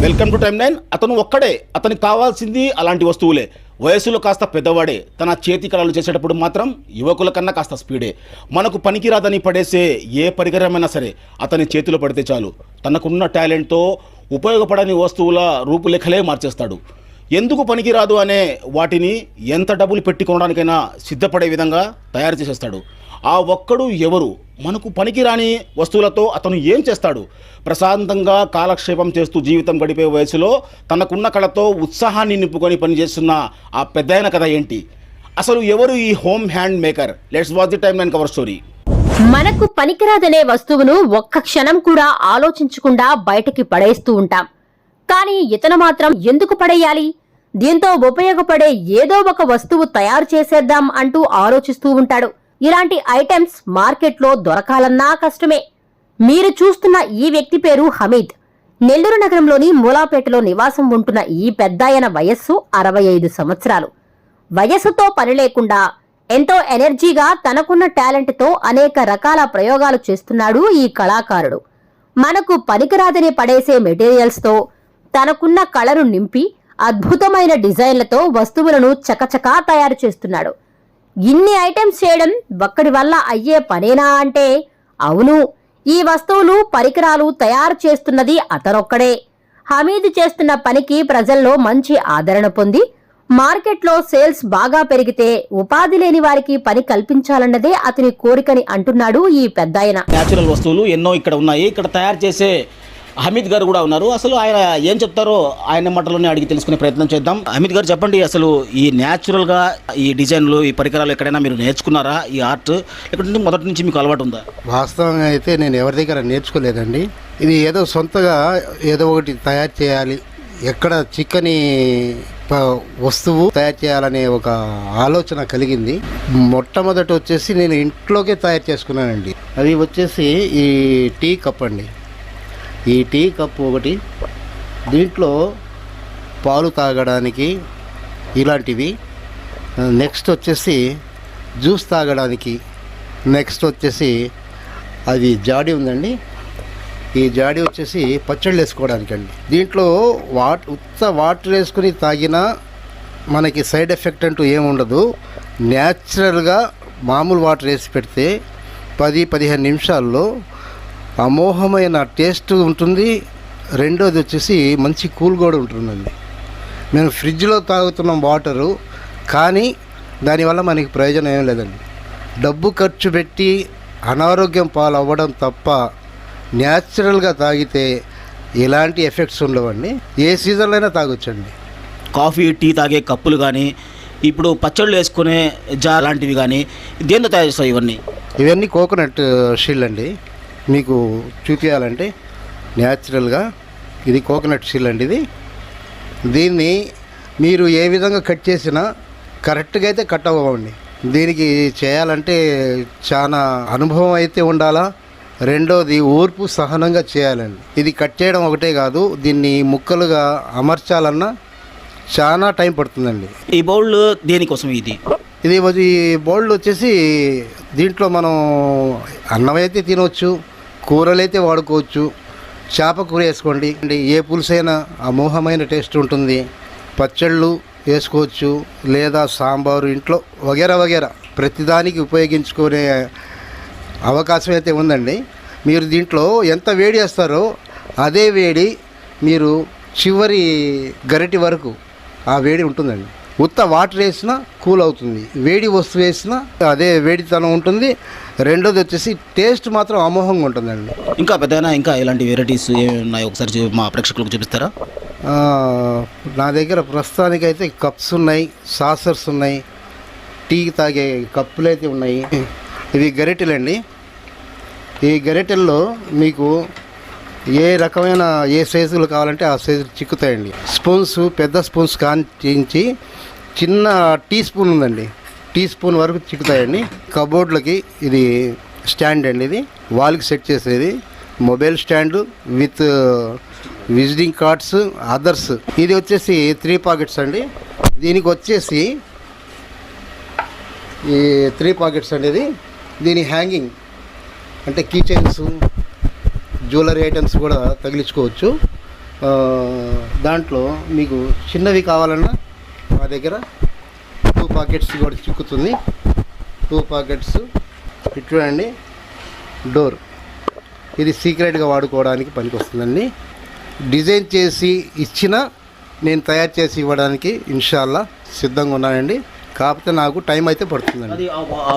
Welcome to time nine. అతను ఒక్కడే అతనికి కావాల్సింది అలాంటి వస్తువులే. వయసులో కాస్త పెద్దవాడే తన చేతి కళలు చేసేటప్పుడు మాత్రం యువకుల కన్నా కాస్త స్పీడే. మనకు పనికిరాదని పడేసే ఏ పరికరమైనా సరే అతని చేతిలో పడితే చాలు. తనకున్న టాలెంట్తో ఉపయోగపడని వస్తువుల రూపులేఖలే మార్చేస్తాడు. ఎందుకు పనికిరాదు అనే వాటిని ఎంత డబ్బులు పెట్టి కొనడానికైనా సిద్ధపడే విధంగా తయారు చేసేస్తాడు. ఆ ఒక్కడు ఎవరు? మనకు పనికిరాని వస్తువులతో అతను ఏం చేస్తాడు? ప్రశాంతంగా కాలక్షేపం చేస్తూ జీవితం గడిపే వయసులో తనకున్న కళతో ఉత్సాహాన్ని నింపుకొని పనిచేస్తున్న ఆ పెద్దయిన కథ ఏంటి? అసలు ఎవరు ఈ home hand maker? Let's watch the timeline cover story మనకు పనికిరాదనే వస్తువును ఒక్క క్షణం కూడా ఆలోచించకుండా బయటకి పడేస్తూ ఉంటాం. కానీ ఇతను మాత్రం ఎందుకు పడేయాలి? దీంతో ఉపయోగపడే ఏదో ఒక వస్తువు తయారు చేసేద్దాం అంటూ ఆలోచిస్తూ ఉంటాడు. ఇలాంటి ఐటమ్స్ మార్కెట్లో దొరకాలన్నా కష్టమే. మీరు చూస్తున్న ఈ వ్యక్తి పేరు హమీద్. నెల్లూరు నగరంలోని మూలాపేటలో నివాసం ఉంటున్న ఈ పెద్దాయన వయస్సు అరవై ఐదు సంవత్సరాలు. వయస్సుతో పని లేకుండా ఎంతో ఎనర్జీగా తనకున్న టాలెంట్తో అనేక రకాల ప్రయోగాలు చేస్తున్నాడు ఈ కళాకారుడు. మనకు పనికిరాదని పడేసే మెటీరియల్స్తో తనకున్న కళను నింపి అద్భుతమైన డిజైన్లతో వస్తువులను చకచకా తయారు చేస్తున్నాడు. ఇన్ని ఐటమ్స్ చేయడం ఒక్కడి వల్ల అయ్యే పనేనా అంటే అవును. ఈ వస్తువులు పరికరాలు తయారు చేస్తున్నది అతనొక్కడే. హమీద్ చేస్తున్న పనికి ప్రజల్లో మంచి ఆదరణ పొంది మార్కెట్లో సేల్స్ బాగా పెరిగితే ఉపాధి లేని వారికి పని కల్పించాలన్నదే అతని కోరికని అంటున్నాడు ఈ పెద్దాయన. న్యాచురల్ వస్తువులు ఎన్నో ఇక్కడ ఉన్నాయి. ఇక్కడ తయారు చేసే హమీద్ గారు కూడా ఉన్నారు. అసలు ఆయన ఏం చెప్తారో ఆయన మాటలోనే అడిగి తెలుసుకునే ప్రయత్నం చేద్దాం. హమీద్ గారు చెప్పండి అసలు ఈ న్యాచురల్గా ఈ డిజైన్లు ఈ పరికరాలు ఎక్కడైనా మీరు నేర్చుకున్నారా? ఈ ఆర్ట్ లేకుంటే మొదటి నుంచి మీకు అలవాటు ఉందా? వాస్తవంగా అయితే నేను ఎవరి దగ్గర నేర్చుకోలేదండి. ఇది ఏదో సొంతగా ఏదో ఒకటి తయారు చేయాలి. ఎక్కడ చిక్కని ప- వస్తువు తయారు చేయాలనే ఒక ఆలోచన కలిగింది. మొట్టమొదటి వచ్చేసి నేను ఇంట్లోకే తయారు చేసుకున్నానండి. అది వచ్చేసి ఈ టీ కప్ అండి. ఈ టీ కప్ ఒకటి. దీంట్లో పాలు తాగడానికి ఇలాంటివి. నెక్స్ట్ వచ్చేసి జ్యూస్ తాగడానికి. నెక్స్ట్ వచ్చేసి అది జాడి ఉందండి. ఈ జాడి వచ్చేసి పచ్చళ్ళు వేసుకోవడానికి అండి దీంట్లో వాట్ ఉత్త వాటర్ వేసుకుని తాగినా మనకి సైడ్ ఎఫెక్ట్ అంటూ ఏముండదు న్యాచురల్గా మామూలు వాటర్ వేసి పెడితే పది పదిహేను నిమిషాల్లో అమోఘమైన టేస్ట్ ఉంటుంది. రెండోది వచ్చేసి మంచి కూల్ కూడా ఉంటుందండి. మేము ఫ్రిడ్జ్లో తాగుతున్నాం వాటరు కానీ దానివల్ల మనకి ప్రయోజనం ఏం లేదండి. డబ్బు ఖర్చు పెట్టి అనారోగ్యం పాలవ్వడం తప్ప న్యాచురల్గా తాగితే ఎలాంటి ఎఫెక్ట్స్ ఉండవండి. ఏ సీజన్లో అయినా తాగొచ్చండి. కాఫీ టీ తాగే కప్పులు కానీ ఇప్పుడు పచ్చళ్ళు వేసుకునే జా లాంటివి కానీ దేంతో తయారు చేస్తాయి ఇవన్నీ? ఇవన్నీ కోకోనట్ షీల్ అండి. మీకు చూపించాలంటే న్యాచురల్గా ఇది కోకోనట్ షీల్ అండి ఇది. దీన్ని మీరు ఏ విధంగా కట్ చేసినా కరెక్ట్గా అయితే కట్ అవ్వండి దీనికి చేయాలంటే చాలా అనుభవం అయితే ఉండాలా? రెండోది ఓర్పు సహనంగా చేయాలండి. ఇది కట్ చేయడం ఒకటే కాదు దీన్ని ముక్కలుగా అమర్చాలన్నా చాలా టైం పడుతుందండి. ఈ బౌల్ దేనికోసం ఇది? ఇది వచ్చి బౌల్ వచ్చేసి దీంట్లో మనం అన్నం అయితే తినవచ్చు కూరలు అయితే వాడుకోవచ్చు. చేప కూర వేసుకోండి. అంటే ఏ పులుసైనా అమోఘమైన టేస్ట్ ఉంటుంది. పచ్చళ్ళు వేసుకోవచ్చు. లేదా సాంబారు ఇంట్లో వగేరా వగేరా ప్రతిదానికి ఉపయోగించుకునే అవకాశం అయితే ఉందండి. మీరు దీంట్లో ఎంత వేడి వేస్తారో అదే వేడి మీరు చివరి గరిటి వరకు ఆ వేడి ఉంటుందండి. ఉత్త వాటర్ వేసినా కూల్ అవుతుంది. వేడి వస్తువు వేసినా అదే వేడితనం ఉంటుంది. రెండోది వచ్చేసి టేస్ట్ మాత్రం అమోఘంగా ఉంటుందండి. ఇంకా పెద్దనా ఇంకా ఇలాంటి వెరైటీస్ ఏమి ఉన్నాయి ఒకసారి మా ప్రేక్షకులకు చూపిస్తారా? నా దగ్గర ప్రస్తుతానికైతే కప్స్ ఉన్నాయి సాసర్స్ ఉన్నాయి టీ తాగే కప్పులు అయితే ఉన్నాయి. ఇవి గరిటెలండి ఈ గరిటెల్లో మీకు ఏ రకమైన ఏ సైజులు కావాలంటే ఆ సైజులు చిక్కుతాయండి. స్పూన్స్ పెద్ద స్పూన్స్ కాంచి చిన్న టీ స్పూన్ ఉందండి. టీ స్పూన్ వరకు చిక్కుతాయండి. కబోర్డ్లకి ఇది స్టాండ్ అండి ఇది. వాల్కి సెట్ చేసేది. Mobile stand with visiting cards others. ఇది వచ్చేసి త్రీ పాకెట్స్ అండి. దీనికి వచ్చేసి ఈ త్రీ పాకెట్స్ అండి ఇది. దీని హ్యాంగింగ్ అంటే కీ చైన్స్ జ్యువెలరీ ఐటమ్స్ కూడా తగిలించుకోవచ్చు. దాంట్లో మీకు చిన్నవి కావాలన్నా మా దగ్గర టూ పాకెట్స్ కూడా చిక్కుతుంది. Two pockets. ఇటు చూడండి. డోర్. ఇది సీక్రెట్గా వాడుకోవడానికి పనికి వస్తుందండి డిజైన్ చేసి ఇచ్చిన నేను తయారు చేసి ఇవ్వడానికి ఇన్షాల్లా సిద్ధంగా ఉన్నానండి. కాకపోతే నాకు టైం అయితే పడుతుందండి.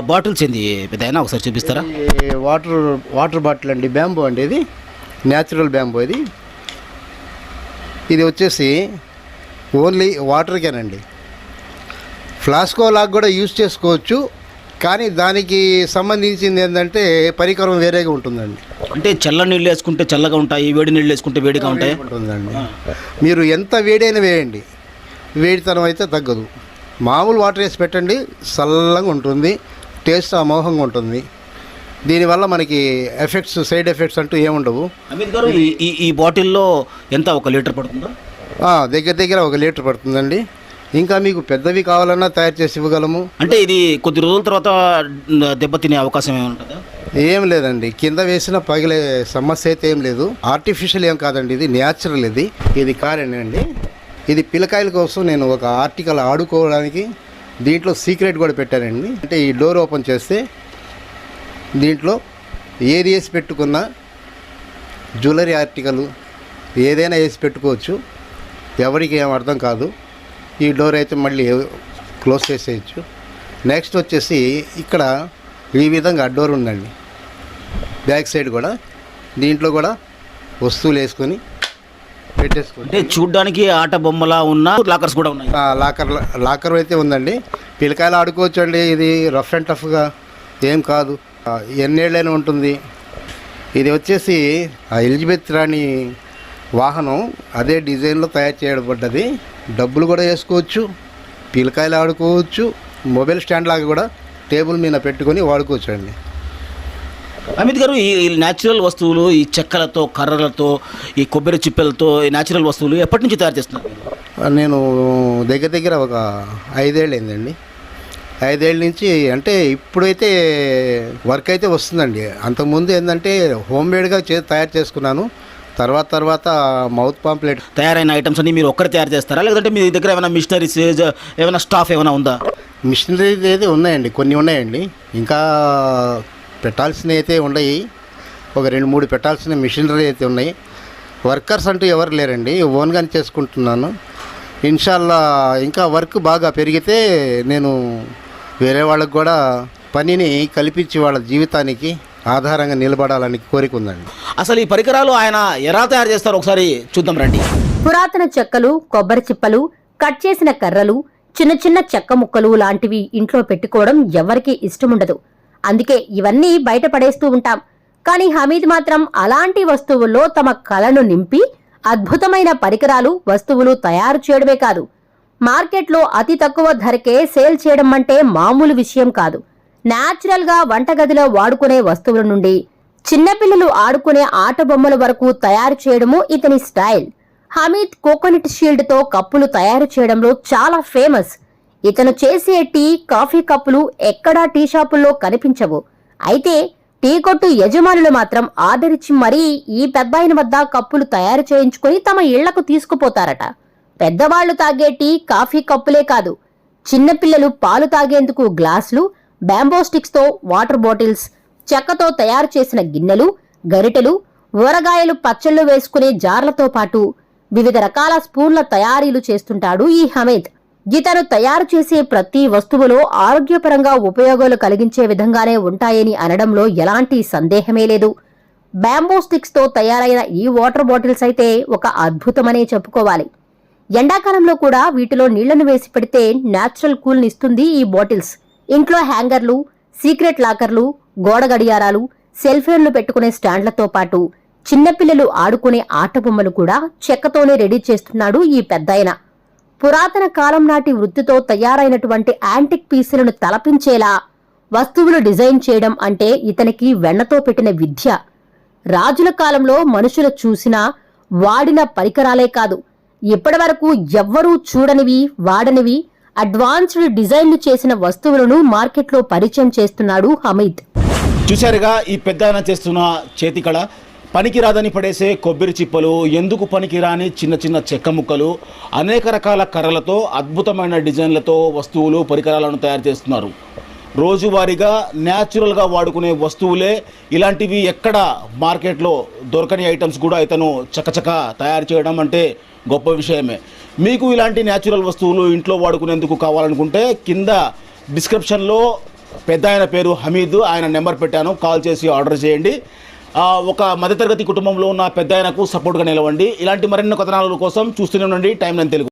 బాటిల్స్ ఏంది? పెద్ద ఒకసారి చూపిస్తారా? వాటర్ వాటర్ బాటిల్ అండి. బ్యాంబో అండి ఇది. న్యాచురల్ బ్యాంబో ఇది. ఇది వచ్చేసి ఓన్లీ వాటర్కేనండి. ఫ్లాస్కో లాగా కూడా యూజ్ చేసుకోవచ్చు కానీ దానికి సంబంధించింది ఏంటంటే పరికరం వేరేగా ఉంటుందండి. అంటే చల్ల నీళ్ళు వేసుకుంటే చల్లగా ఉంటాయి వేడి నీళ్ళు వేసుకుంటే వేడిగా ఉంటాయి. ఉంటుందండి. మీరు ఎంత వేడైనా వేయండి వేడితనం అయితే తగ్గదు. మామూలు వాటర్ వేసి పెట్టండి చల్లగా ఉంటుంది టేస్ట్ అమోఘంగా ఉంటుంది. దీనివల్ల మనకి ఎఫెక్ట్స్ సైడ్ ఎఫెక్ట్స్ అంటూ ఏముండవు. ఈ- ఈ బాటిల్లో ఎంత ఒక లీటర్ పడుతుందా? దగ్గర దగ్గర ఒక లీటర్ పడుతుందండి. ఇంకా మీకు పెద్దవి కావాలన్నా తయారు చేసి ఇవ్వగలము. అంటే ఇది కొద్ది రోజుల తర్వాత దెబ్బతినే అవకాశం ఏమైనా ఉంటుందా? ఏం లేదండి. కింద వేసిన పగిలే సమస్య అయితే ఏం లేదు. ఆర్టిఫిషియల్ ఏం కాదండి. ఇది న్యాచురల్ ఇది. ఇది కారేనండి ఇది పిల్లకాయల కోసం నేను ఒక ఆర్టికల్ ఆడుకోవడానికి దీంట్లో సీక్రెట్ కూడా పెట్టానండి. అంటే ఈ డోర్ ఓపెన్ చేస్తే దీంట్లో ఏది వేసి పెట్టుకున్న జ్యువెలరీ ఆర్టికల్ ఏదైనా వేసి పెట్టుకోవచ్చు. ఎవరికి ఏం అర్థం కాదు. ఈ డోర్ అయితే మళ్ళీ క్లోజ్ చేసేయచ్చు. నెక్స్ట్ వచ్చేసి ఇక్కడ ఈ విధంగా డోర్ ఉందండి. బ్యాక్ సైడ్ కూడా దీంట్లో కూడా వస్తువులు వేసుకొని పెట్టేసుకోండి. అంటే చూడ్డానికి ఆట బొమ్మలా ఉన్న లాకర్స్ కూడా ఉన్నాయి. లాకర్ లాకర్ అయితే ఉందండి. పిల్లకాయలు ఆడుకోవచ్చు అండి ఇది రఫ్ అండ్ టఫ్గా ఏం కాదు. ఎన్నేళ్ళైనా ఉంటుంది. ఇది వచ్చేసి ఆ ఎలిజబెత్ రాణి వాహనం అదే డిజైన్లో తయారు చేయబడ్డది. డబ్బులు కూడా వేసుకోవచ్చు పిల్లకాయలు ఆడుకోవచ్చు మొబైల్ స్టాండ్ లాగా కూడా టేబుల్ మీద పెట్టుకొని వాడుకోవచ్చు అండి అమిత్ గారు ఈ న్యాచురల్ వస్తువులు ఈ చెక్కలతో కర్రలతో ఈ కొబ్బరి చిప్పలతో ఈ న్యాచురల్ వస్తువులు ఎప్పటి నుంచి తయారు చేస్తున్నారు? నేను దగ్గర దగ్గర ఒక ఐదేళ్ళు అయిందండి. ఐదేళ్ళ నుంచి అంటే ఇప్పుడైతే వర్క్ అయితే వస్తుందండి. అంతకుముందు ఏంటంటే హోమ్ మేడ్గా చే తయారు చేసుకున్నాను. తర్వాత తర్వాత మౌత్ పాంప్లెట్ తయారైన ఐటమ్స్ అన్ని మీరు ఒక్కరే తయారు చేస్తారా? లేదంటే మీ దగ్గర ఏమైనా మిషనరీస్ ఏమైనా స్టాఫ్ ఏమైనా ఉందా? మిషనరీ అయితే ఉన్నాయండి కొన్ని ఉన్నాయండి. ఇంకా పెట్టాల్సినవి అయితే ఉన్నాయి. ఒక రెండు మూడు పెట్టాల్సిన మిషనరీ అయితే ఉన్నాయి. వర్కర్స్ అంటూ ఎవరు లేరండి ఓన్గానే చేసుకుంటున్నాను. ఇన్షాల్లా ఇంకా వర్క్ బాగా పెరిగితే నేను వేరే వాళ్ళకు కూడా పనిని కల్పించి వాళ్ళ జీవితానికి ఆధారంగా నిలబడాలని కోరిక ఉందండి. అసలు ఈ పరికరాలు ఆయన ఎలా తయారు చేస్తారో? ఒకసారి చూద్దాం రండి. పురాతన చెక్కలు కొబ్బరి చిప్పలు కట్ చేసిన కర్రలు చిన్న చిన్న చెక్క ముక్కలు లాంటివి ఇంట్లో పెట్టుకోవడం ఎవరికీ ఇష్టముండదు. అందుకే ఇవన్నీ బయట పడేస్తూ ఉంటాం. కానీ హమీద్ మాత్రం అలాంటి వస్తువుల్లో తమ కళను నింపి అద్భుతమైన పరికరాలు వస్తువులు తయారు చేయడమే కాదు. మార్కెట్లో అతి తక్కువ ధరకే సేల్ చేయడం అంటే మామూలు విషయం కాదు. న్యాచురల్గా గా వంటగదిలో వాడుకునే వస్తువుల నుండి చిన్నపిల్లలు ఆడుకునే ఆట బొమ్మల వరకు తయారు చేయడము ఇతని స్టైల్. హమీద్ కోకోనట్ షీల్డ్తో కప్పులు తయారు చేయడంలో చాలా ఫేమస్. ఇతను చేసే టీ కాఫీ కప్పులు ఎక్కడా టీ షాపుల్లో కనిపించవు. అయితే టీ కొట్టు యజమానులు మాత్రం ఆర్డర్ ఇచ్చి మరీ ఈ పెద్దాయన వద్ద కప్పులు తయారు చేయించుకొని తమ ఇళ్ళకు తీసుకుపోతారట. పెద్దవాళ్ళు తాగే టీ కాఫీ కప్పులే కాదు. చిన్నపిల్లలు పాలు తాగేందుకు గ్లాసులు బ్యాంబో స్టిక్స్తో వాటర్ బాటిల్స్ చెక్కతో తయారు చేసిన గిన్నెలు గరిటెలు ఊరగాయలు పచ్చళ్ళు వేసుకునే జార్లతో పాటు వివిధ రకాల స్పూన్ల తయారీలు చేస్తుంటాడు ఈ హమీద్. ఇతను తయారు చేసే ప్రతి వస్తువులో ఆరోగ్యపరంగా ఉపయోగాలు కలిగించే విధంగానే ఉంటాయని అనడంలో ఎలాంటి సందేహమే లేదు. బ్యాంబో స్టిక్స్తో తయారైన ఈ వాటర్ బాటిల్స్ అయితే ఒక అద్భుతమనే చెప్పుకోవాలి. ఎండాకాలంలో కూడా వీటిలో నీళ్ళను వేసి పెడితే న్యాచురల్ కూల్ని ఇస్తుంది ఈ బాటిల్స్. ఇంట్లో హ్యాంగర్లు సీక్రెట్ లాకర్లు గోడ గడియారాలు సెల్ ఫోన్లు పెట్టుకునే స్టాండ్లతో పాటు చిన్నపిల్లలు ఆడుకునే ఆట బొమ్మలు కూడా చెక్కతోనే రెడీ చేస్తున్నాడు ఈ పెద్దాయన. పురాతన కాలం నాటి వృత్తితో తయారైనటువంటి యాంటిక్ పీసులను తలపించేలా వస్తువులు డిజైన్ చేయడం అంటే ఇతనికి వెన్నతో పెట్టిన విద్య. రాజుల కాలంలో మనుషులు చూసిన వాడిన పరికరాలే కాదు. ఇప్పటివరకు ఎవ్వరూ చూడనివి వాడనివి అడ్వాన్స్డ్ డిజైన్లు చేసిన వస్తువులను మార్కెట్లో పరిచయం చేస్తున్నాడు హమీద్. చూశారుగా ఈ పెద్ద చేస్తున్న చేతి కళ పనికిరాదని పడేసే కొబ్బరి చిప్పలు ఎందుకు పనికిరాని చిన్న చిన్న చెక్క ముక్కలు అనేక రకాల కర్రలతో అద్భుతమైన డిజైన్లతో వస్తువులు పరికరాలను తయారు చేస్తున్నారు. రోజువారీగా న్యాచురల్గా వాడుకునే వస్తువులే ఇలాంటివి ఎక్కడ మార్కెట్లో దొరకని ఐటమ్స్ కూడా ఇతను చకచక తయారు చేయడం అంటే గొప్ప విషయమే. మీకు ఇలాంటి న్యాచురల్ వస్తువులు ఇంట్లో వాడుకునేందుకు కావాలనుకుంటే కింద డిస్క్రిప్షన్లో పెద్ద ఆయన పేరు హమీద్ ఆయన నెంబర్ పెట్టాను. కాల్ చేసి ఆర్డర్ చేయండి. ఒక మధ్యతరగతి కుటుంబంలో ఉన్న పెద్ద ఆయనకు సపోర్ట్గా నిలవండి. ఇలాంటి మరిన్ని కథనాల కోసం చూస్తూనే ఉండండి. టైం నేను తెలుగు.